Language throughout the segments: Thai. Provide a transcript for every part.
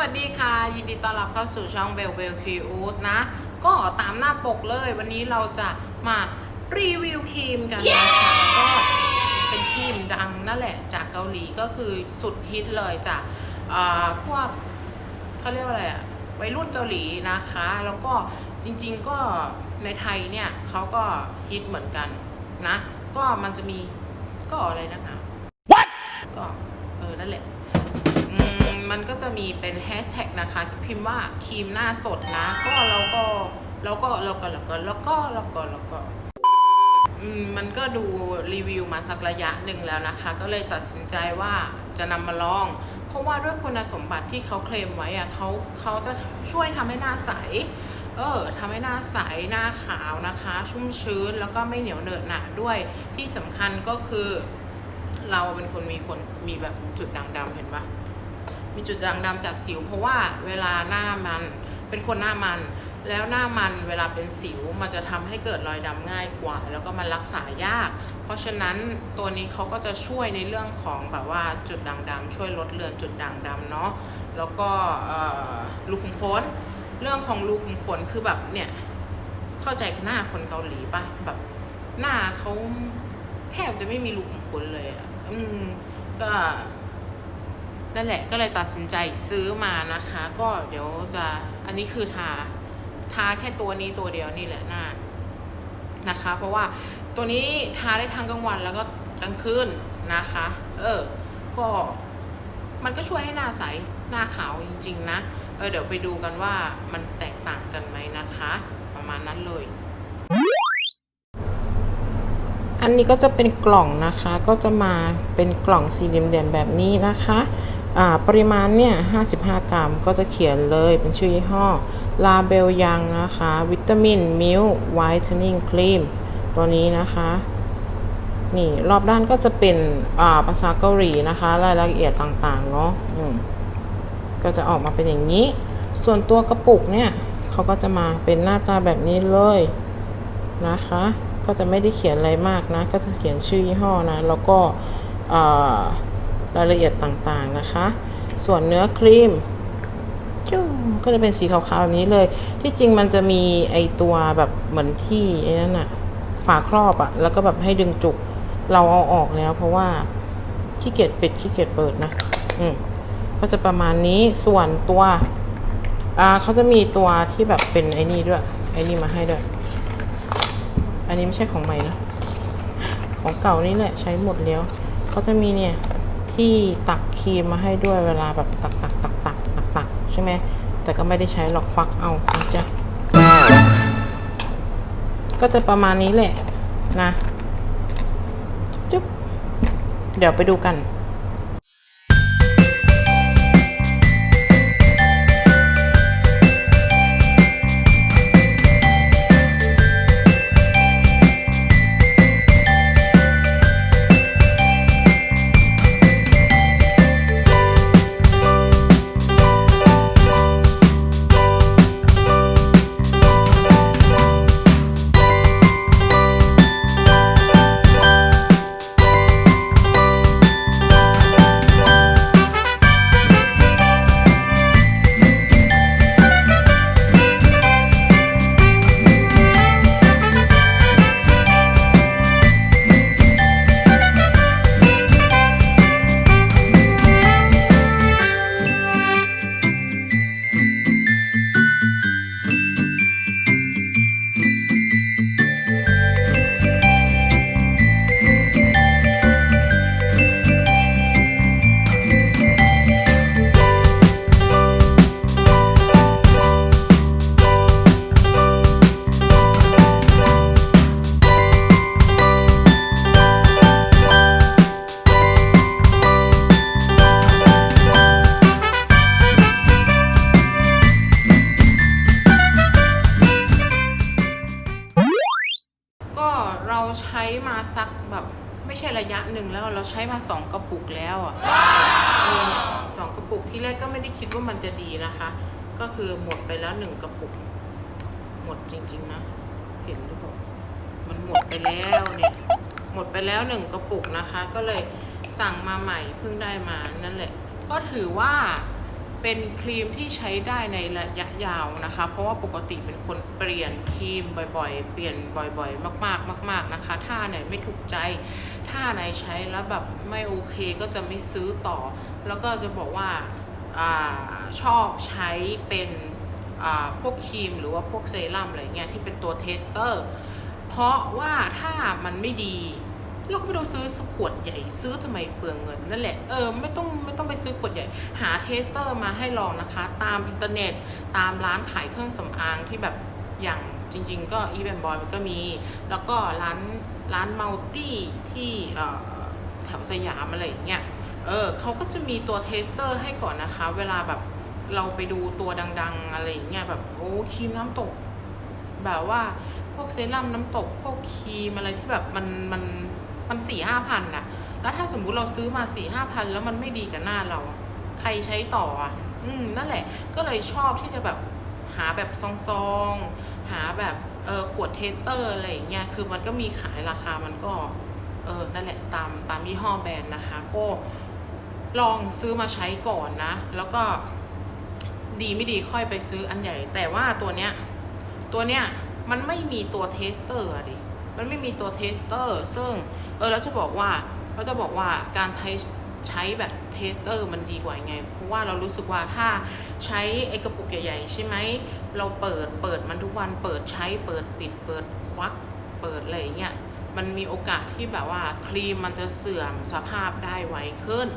วัสดีค่ะ ยินดีต้อนรับเข้าสู่ช่องเบลเบลคิวนะ ก็ตามหน้าปกเลย วันนี้เราจะมารีวิวครีมกันนะคะก็เป็นครีมดังนั่นแหละจากเกาหลีก็คือสุดฮิตเลยจากอ่าพวกเขาเรียกว่าอะไรอะวัยรุ่นเกาหลีนะคะ แล้วก็จริง ๆก็ในไทยเนี่ยเขาก็ฮิตเหมือนกันนะ ก็มันจะมีก็อะไรนะคะก็เออนั่นแหละอื มันก็จะมีเป็นแฮชแท็กนะคะที่พิมพ์ว่าครีมหน้าสดนะ ก็เราก็เราก็เราก็เราก็เราก็เราก็เราก็มมันก็ดูรีวิวมาสักระยะหนึ่งแล้วนะคะ ก็เลยตัดสินใจว่าจะนำมาลอง เพราะว่าด้วยคุณสมบัติที่เขาเคลมไว้อะเขาเขาจะช่วยทำให้หน้าใส เออทำให้หน้าใสหน้าขาวนะคะ ชุ่มชื้นแล้วก็ไม่เหนียวเหนอะหนะด้วยที่สำคัญก็คือ เราเป็นคนมีคนมีแบบจุดด่างดำเห็นปะ มีจุดด่างดำจากสิว เพราะว่าเวลาหน้ามันเป็นคนหน้ามัน แล้วหน้ามันเวลาเป็นสิวมันจะทำให้เกิดรอยดำง่ายกว่า แล้วก็มันรักษายาก เพราะฉะนั้นตัวนี้เขาก็จะช่วยในเรื่องของแบบว่าจุดด่างดำช่วยลดเลือนจุดด่างดำเนาะแล้วก็เอ่อรูขุมขนเรื่องของรูขุมขนคือแบบเนี่ยเข้าใจหน้าคนเกาหลีปะแบบหน้าเขาแทบจะไม่มีรูขุมขนเลยอะอืมก็ นั่นแหละก็เลยตัดสินใจซื้อมานะคะ ก็เดี๋ยวจะอันนี้คือทาทาแค่ตัวนี้ตัวเดียวนี่แหละหน้านะคะ เพราะว่าตัวนี้ทาได้ทั้งกลางวันแล้วก็กลางคืนนะคะ เออ ก็มันก็ช่วยให้หน้าใสหน้าขาวจริง ๆ นะ เออเดี๋ยวไปดูกันว่ามันแตกต่างกันไหมนะคะ ประมาณนั้นเลย อันนี้ก็จะเป็นกล่องนะคะ ก็จะมาเป็นกล่องสี่เหลี่ยมๆแบบนี้นะคะ ปริมาณเนี่ย 55 กรัมก็จะเขียนเลยเป็นชื่อยี่ห้อ ลาเบลยังนะคะ วิตามิน มิลไวท์เทนนิ่งครีมตัวนี้นะคะ นี่ รอบด้านก็จะเป็นาภาษาเกาหลีนะคะ รายละเอียดต่างๆ เนาะก็จะออกมาเป็นอย่างนี้ ส่วนตัวกระปุกเนี่ยเขาก็จะมาเป็นหน้าตาแบบนี้เลยนะคะ ก็จะไม่ได้เขียนอะไรมากนะ ก็จะเขียนชื่อยี่ห้อนะ แล้วก็ รายละเอียดต่างๆนะคะ ส่วนเนื้อครีมก็จะเป็นสีขาวๆแบบนี้เลย ที่จริงมันจะมีไอตัวแบบเหมือนที่ไอ้นั่นอะฝาครอบอะแล้วก็แบบให้ดึงจุก เราเอาออกแล้ว เพราะว่าขี้เกียจปิดขี้เกียจเปิดนะ อืมก็จะประมาณนี้ส่วนตัว อ่าเขาจะมีตัวที่แบบเป็นไอ้นี่ด้วย ไอ้นี่มาให้ด้วย อันนี้ไม่ใช่ของใหม่นะ ของเก่านี่แหละใช้หมดแล้วเขาจะมีเนี่ย ที่ตักครีมมาให้ด้วยเวลาแบบตักตักตักตักตักตักใช่ไหมแต่ก็ไม่ได้ใช้หรอกควักเอาจะก็จะประมาณนี้แหละนะจุ๊บเดี๋ยวไปดูกัน ระยะหนึ่งแล้วเราใช้มาสองกระปุกแล้วอะเออเนี่ยสองกระปุกที่แรกก็ไม่ได้คิดว่ามันจะดีนะคะ ก็คือหมดไปแล้วหนึ่งกระปุก หมดจริง ๆ นะ เห็นหรือเปล่ามันหมดไปแล้วเนี่ยหมดไปแล้วหนึ่งกระปุกนะคะ ก็เลยสั่งมาใหม่เพิ่งได้มานั่นแหละ ก็ถือว่า เป็นครีมที่ใช้ได้ในระยะยาวนะคะ เพราะว่าปกติเป็นคนเปลี่ยนครีมบ่อยๆ เปลี่ยนบ่อยๆ มากๆ มาก ๆนะคะ ถ้าไหนไม่ถูกใจ ถ้าไหนใช้แล้วแบบไม่โอเคก็จะไม่ซื้อต่อ แล้วก็จะบอกว่าอาชอบใช้เป็นพวกครีมหรือว่าพวกเซรั่มอะไรเงี้ยที่เป็นตัวเทสเตอร์ เพราะว่าถ้ามันไม่ดี เราก็ไม่ต้องซื้อขวดใหญ่ซื้อทำไมเปลืองเงินนั่นแหละเออไม่ต้องไม่ต้องไปซื้อขวดใหญ่ หาเทสเตอร์มาให้ลองนะคะ ตามอินเทอร์เน็ตตามร้านขายเครื่องสำอางที่แบบอย่างจริง ๆ ก็อีเวนบอยมันก็มี แล้วก็ร้านร้านมัลตี้ที่แถวสยามอะไรอย่างเงี้ยเออเขาก็จะมีตัวเทสเตอร์ให้ก่อนนะคะ เวลาแบบเราไปดูตัวดัง ๆ อะไรอย่างเงี้ยแบบโอ้ครีมน้ำตก แบบว่าพวกเซรั่มน้ำตก พวกครีมอะไรที่แบบมันมัน มันสี่ห้าพันอะแล้วถ้าสมมุติเราซื้อมาสี่ห้าพันแล้วมันไม่ดีกับหน้าเราอะใครใช้ต่ออะอืมนั่นแหละ ก็เลยชอบที่จะแบบหาแบบซองๆ หาแบบเออขวดเทสเตอร์อะไรอย่างเงี้ย คือมันก็มีขายราคามันก็ เออนั่นแหละตามตามยี่ห้อแบรนด์นะคะ ก็ลองซื้อมาใช้ก่อนนะ แล้วก็ดีไม่ดีค่อยไปซื้ออันใหญ่ แต่ว่าตัวเนี้ย ตัวเนี้ยมันไม่มีตัวเทสเตอร์อะดิ มันไม่มีตัวเทสเตอร์ ซึ่งเออแล้วจะบอกว่าเราจะบอกว่าการใช้ใช้แบบเทสเตอร์มันดีกว่าไง เพราะว่าเรารู้สึกว่าถ้าใช้ไอ้กระปุกใหญ่ๆใช่ไหม เราเปิดเปิดมันทุกวันเปิดใช้เปิดปิดเปิดควักเปิดอะไรเงี้ยมันมีโอกาสที่แบบว่าครีมมันจะเสื่อมสภาพได้ไวขึ้น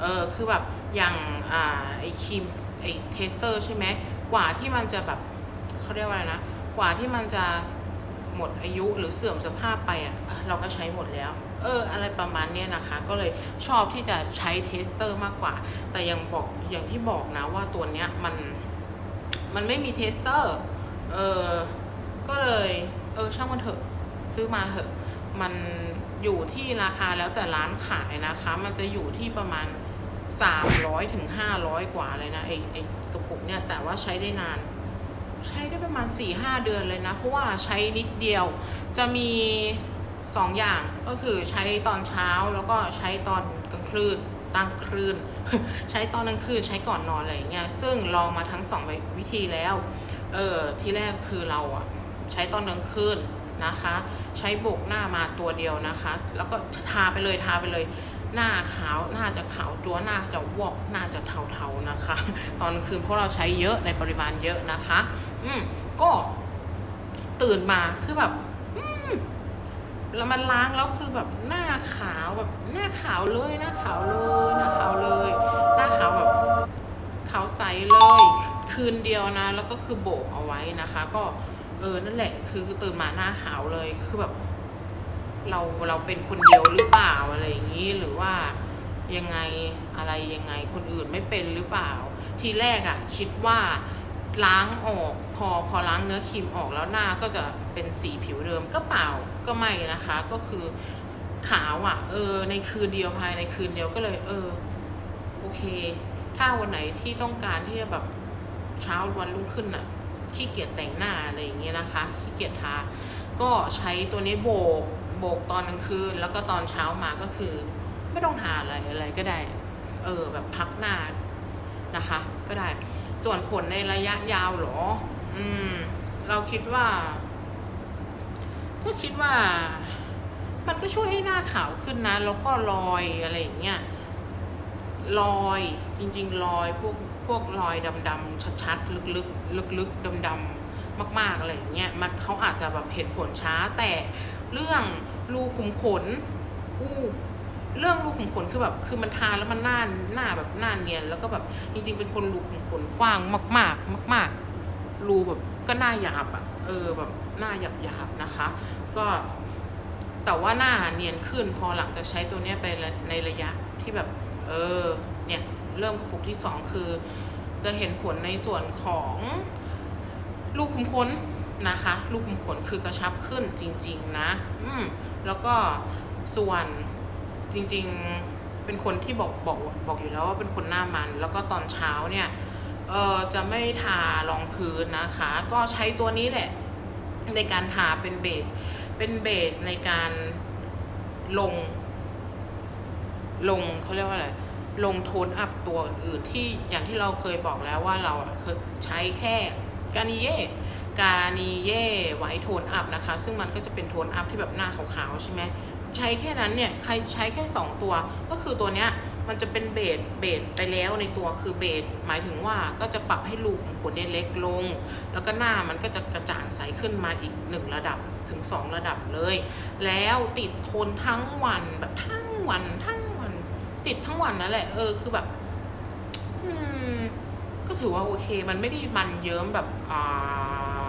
เออคือแบบอย่างอ่าไอครีมไอเทสเตอร์ใช่ไหมกว่าที่มันจะแบบเขาเรียกว่าอะไรนะ กว่าที่มันจะ หมดอายุหรือเสื่อมสภาพไปอะเราก็ใช้หมดแล้ว เออ อะไรประมาณนี้นะคะ ก็เลยชอบที่จะใช้เทสเตอร์มากกว่า แต่ยังบอกอย่างที่บอกนะว่าตัวเนี้ยมันมันไม่มีเทสเตอร์เออก็เลยเออช่างมันเถอะซื้อมาเถอะ มันอยู่ที่ราคาแล้วแต่ร้านขายนะคะ มันจะอยู่ที่ประมาณ 300ถึง500 กว่าเลยนะไอไอกระปุกเนี่ยแต่ว่าใช้ได้นาน ใช้ได้ประมาณ 4-5 เดือนเลยนะ เพราะว่าใช้นิดเดียวจะมี 2 อย่างก็คือใช้ตอนเช้าแล้วก็ใช้ตอนกลางคืนตั้งคืนใช้ตอนกลางคืนใช้ก่อนนอนอะไรอย่างเงี้ยซึ่งลองมาทั้งสองวิธีแล้วเออที่แรกคือเราอะใช้ตอนกลางคืนนะคะ ใช้โบกหน้ามาตัวเดียวนะคะ แล้วก็ทาไปเลยทาไปเลย หน้าขาวหน้าจะขาวจัวหน้าจะวอกหน้าจะเทาๆนะคะ ตอนกลางคืนเพราะเราใช้เยอะในปริมาณเยอะนะคะ อืมก็ตื่นมาคือแบบอืมแล้วมันล้างแล้วคือแบบหน้าขาวแบบหน้าขาวเลยหน้าขาวเลยหน้าขาวเลย หน้าขาวแบบขาวใสเลย คืนเดียวนะ แล้วก็คือโบกเอาไว้นะคะ ก็เออนั่นแหละ คือตื่นมาหน้าขาวเลยคือแบบ เราเราเป็นคนเดียวหรือเปล่าอะไรอย่างนี้หรือว่ายังไงอะไรยังไงคนอื่นไม่เป็นหรือเปล่า ทีแรกอะ่ะคิดว่าล้างออกพอพอล้างเนื้อครีมออกแล้วหน้าก็จะเป็นสีผิวเดิมก็เปล่าก็ไม่นะคะ ก็คือขาวอะ่ะ เออ ในคืนเดียวภายในคืนเดียวก็เลย เออ โอเค ถ้าวันไหนที่ต้องการที่จะแบบเช้าวันรุ่งขึ้นอะ่ะขี้เกียจแต่งหน้าอะไรอย่างเงี้ยนะคะขี้เกียจทาก็ใช้ตัวนี้โบก โบกตอนกลางคืน แล้วก็ตอนเช้ามาก็คือ ไม่ต้องทาอะไรอะไรก็ได้ เออแบบพักหน้านะคะ ก็ได้ ส่วนผลในระยะยาวหรอ อืม เราคิดว่า ก็คิดว่า มันก็ช่วยให้หน้าขาวขึ้นนะ แล้วก็รอยอะไรอย่างเงี้ยรอยจริง ๆ รอยพวกพวกรอยดำๆชัดๆลึกๆลึกๆดำๆมากๆอะไรอย่างเงี้ยมันเขาอาจจะแบบเห็นผลช้าแต่ เรื่องรูขุมขนอู้เรื่องรูขุมขนคือแบบคือมันทาแล้วมันหน้าหน้าแบบหน้าเนียน แล้วก็แบบจริง ๆ เป็นคนรูขุมขนกว้างมาก ๆ มาก ๆ รูแบบก็หน้าหยาบอะเออแบบหน้าหยาบหยาบนะคะ ก็แต่ว่าหน้าเนียนขึ้นพอหลังจากใช้ตัวเนี้ยไปในระยะที่แบบ เออเนี่ยเริ่มกระปุกที่สองคือ จะเห็นผลในส่วนของลูกคุมขน นะคะลูกคุมขนคือกระชับขึ้นจริง ๆ นะ อืมแล้วก็ส่วนจริง ๆเป็นคนที่บอกบอกบอกอยู่แล้วว่าเป็นคนหน้ามัน แล้วก็ตอนเช้าเนี่ยเออจะไม่ทารองพื้นนะคะ ก็ใช้ตัวนี้แหละ ในการทาเป็นเบส เป็นเบสในการลง ลงเขาเรียกว่าอะไรลงโทนอัพตัวอื่นที่อย่างที่เราเคยบอกแล้วว่าเราเคยใช้แค่กานิเย่ กานิเย่ไวท์โทนอัพนะคะ ซึ่งมันก็จะเป็นโทนอัพที่แบบหน้าขาวๆใช่ไหมใช้แค่นั้นเนี่ยใครใช้แค่ 2 ตัว ก็คือตัวเนี้ยมันจะเป็นเบสเบสไปแล้วในตัวคือเบสหมายถึงว่าก็จะปรับให้รูขุมขนเนี่ยเล็กลง แล้วก็หน้ามันก็จะกระจ่างใสขึ้นมาอีกหนึ่งระดับถึง 2 ระดับเลย แล้วติดทนทั้งวันแบบทั้งวันทั้งวัน ติดทั้งวันนั่นแหละเออคือแบบก็ถือว่าโอเค มันไม่ได้มันเยิ้มแบบอ่า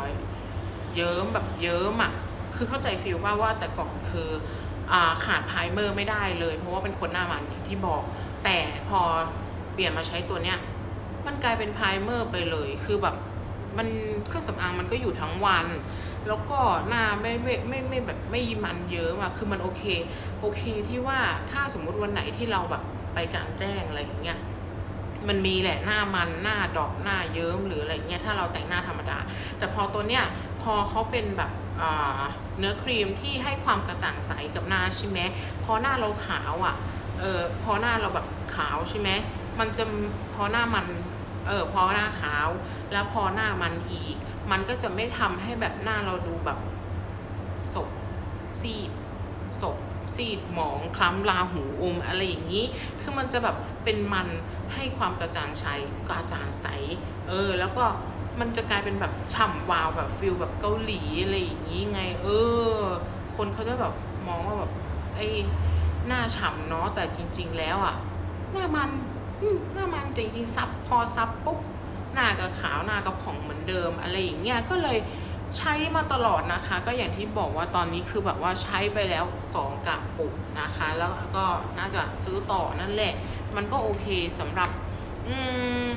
เยิ้มแบบเยิ้มอะคือเข้าใจฟีลว่าว่าแต่ก่อนคืออขาดไพรเมอร์ไม่ได้เลย เพราะว่าเป็นคนหน้ามันอย่างที่บอก แต่พอเปลี่ยนมาใช้ตัวเนี้ยมันกลายเป็นไพรเมอร์ไปเลย คือแบบมันเครื่องสำอางมันก็อยู่ทั้งวัน แล้วก็หน้าไม่ไม่ไม่ไม่แบบไม่มันเยอะอะคือมันโอเค โอเคที่ว่าถ้าสมมุติวันไหนที่เราแบบไปกลางแจ้งอะไรอย่างเงี้ย มันมีแหละหน้ามันหน้าดอกหน้าเยิ้มหรืออะไรเงี้ยถ้าเราแต่งหน้าธรรมดา แต่พอตัวเนี้ยพอเขาเป็นแบบเนื้อครีมที่ให้ความกระจ่างใสกับหน้าใช่ไหมพอหน้าเราขาวอะเออพอหน้าเราแบบขาวใช่ไหมมันจะพอหน้ามันเออพอหน้าขาว แล้วพอหน้ามันอีก มันก็จะไม่ทำให้แบบหน้าเราดูแบบศพซีดศพ ซีดหมองคล้ำลาหูอมอะไรอย่างนี้ คือมันจะแบบเป็นมันให้ความกระจ่างใสกระจ่างใส เออ แล้วก็มันจะกลายเป็นแบบฉ่ำวาวแบบฟิลแบบเกาหลีอะไรอย่างนี้ไง เออ คนเขาจะแบบมองว่าแบบไอ้หน้าฉ่ำเนาะแต่จริง ๆ แล้วอะหน้ามันหน้ามันจริงๆซับพอซับปุ๊บหน้าก็ขาวหน้าก็ผ่องเหมือนเดิม อะไรอย่างเงี้ยก็เลย ใช้มาตลอดนะคะ ก็อย่างที่บอกว่าตอนนี้คือแบบว่าใช้ไปแล้วสองกระปุกนะคะ แล้วก็น่าจะซื้อต่อนั่นแหละ มันก็โอเคสำหรับอืม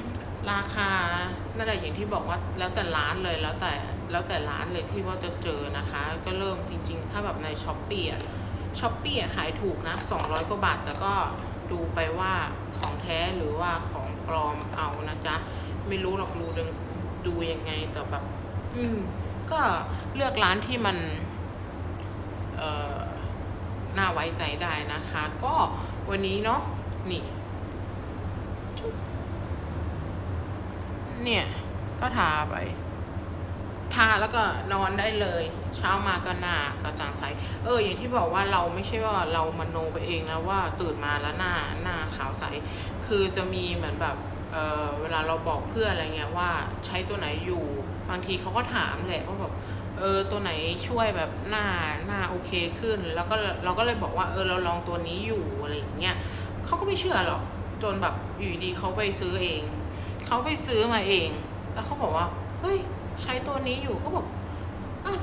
ราคานั่นแหละอย่างที่บอกว่าแล้วแต่ร้านเลยแล้วแต่แล้วแต่ร้านเลยที่ว่าจะเจอนะคะ ก็เริ่มจริง ๆ ถ้าแบบในช้อปปี้อะช้อปปี้ขายถูกนะ 200 กว่าบาท แต่ก็ดูไปว่าของแท้หรือว่าของปลอมเอานะจ๊ะ ไม่รู้หรอกดูดูดูยังไงแต่แบบ อืม ก็เลือกร้านที่มันน่าไว้ใจได้นะคะ ก็วันนี้เนาะนี่เนี่ย ก็ทาไป ทาแล้วก็นอนได้เลย เช้ามาก็หน้ากระจ่างใส เออ อย่างที่บอกว่าเราไม่ใช่ว่าเรามโนไปเองแล้วว่าตื่นมาแล้วหน้าหน้าขาวใส คือจะมีเหมือนแบบ เเวลาเราบอกเพื่อนอะไรเงี้ยว่าใช้ตัวไหนอยู่ บางทีเขาก็ถามแหละว่าแบบเออตัวไหนช่วยแบบหน้าหน้าโอเคขึ้น แล้วก็เราก็เลยบอกว่าเออเราลองตัวนี้อยู่อะไรอย่างเงี้ยเขาก็ไม่เชื่อหรอกจนแบบอยู่ดีเขาไปซื้อเองเขาไปซื้อมาเอง แล้วเขาบอกว่าเฮ้ยใช้ตัวนี้อยู่ก็บอกอะ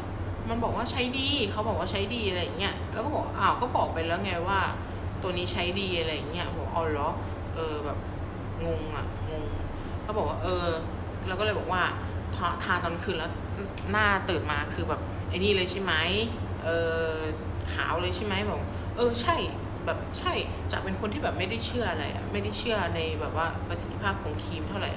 มันบอกว่าใช้ดีเขาบอกว่าใช้ดีอะไรอย่างเงี้ยแล้วก็บอกอ้าวก็บอกไปแล้วไงว่า ตัวนี้ใช้ดีอะไรอย่างเงี้ยบอกอ๋อเหรอเออแบบ งงอะงงเขาบอกว่าเออเราก็เลยบอกว่าทาทาตอนคืนแล้วหน้าตื่นมาคือแบบไอ้นี่เลยใช่ไหมเออขาวเลยใช่ไหมบอกเออใช่แบบใช่จากเป็นคนที่แบบไม่ได้เชื่ออะไรอะไม่ได้เชื่อในแบบว่าประสิทธิภาพของครีมเท่าไหร่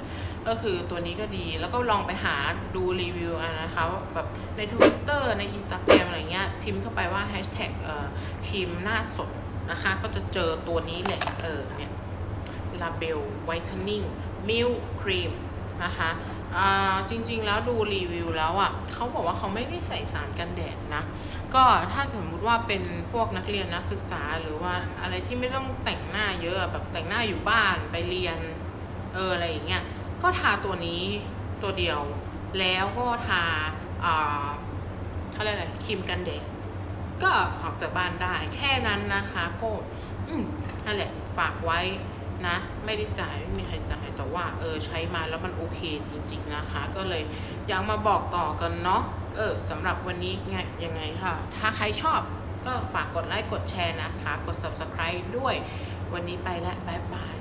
ก็คือตัวนี้ก็ดีแล้วก็ลองไปหาดูรีวิวนะคะว่าแบบในทวิตเตอร์ในอินสตาแกรมอะไรเงี้ยพิมพ์เข้าไปว่าแฮชแท็กเอ่อครีมหน้าสดนะคะ ก็จะเจอตัวนี้แหละเออเนี่ย ลาเบลไวท์เทนนิ่งมิลครีมนะคะจริงๆแล้วดูรีวิวแล้วอะเขาบอกว่าเขาไม่ได้ใส่สารกันแดดนะ ก็ถ้าสมมุติว่าเป็นพวกนักเรียนนักศึกษาหรือว่าอะไรที่ไม่ต้องแต่งหน้าเยอะแบบแต่งหน้าอยู่บ้านไปเรียนเอออะไรอย่างเงี้ยก็ทาตัวนี้ตัวเดียว แล้วก็ทาอ่าเขาเรียกอะไรครีมกันแดดก็ออกจากบ้านได้แค่นั้นนะคะก็อืมนั่นแหละฝากไว้ นะไม่ได้จ่ายไม่มีใครจ่ายแต่ว่าเออใช้มาแล้วมันโอเคจริง ๆนะคะ ก็เลยอยากมาบอกต่อกันเนาะเออสำหรับวันนี้ไงยังไงค่ะ ถ้าใครชอบก็ฝากกดไลค์กดแชร์นะคะ กด subscribe ด้วยวันนี้ไปแล้วบายบาย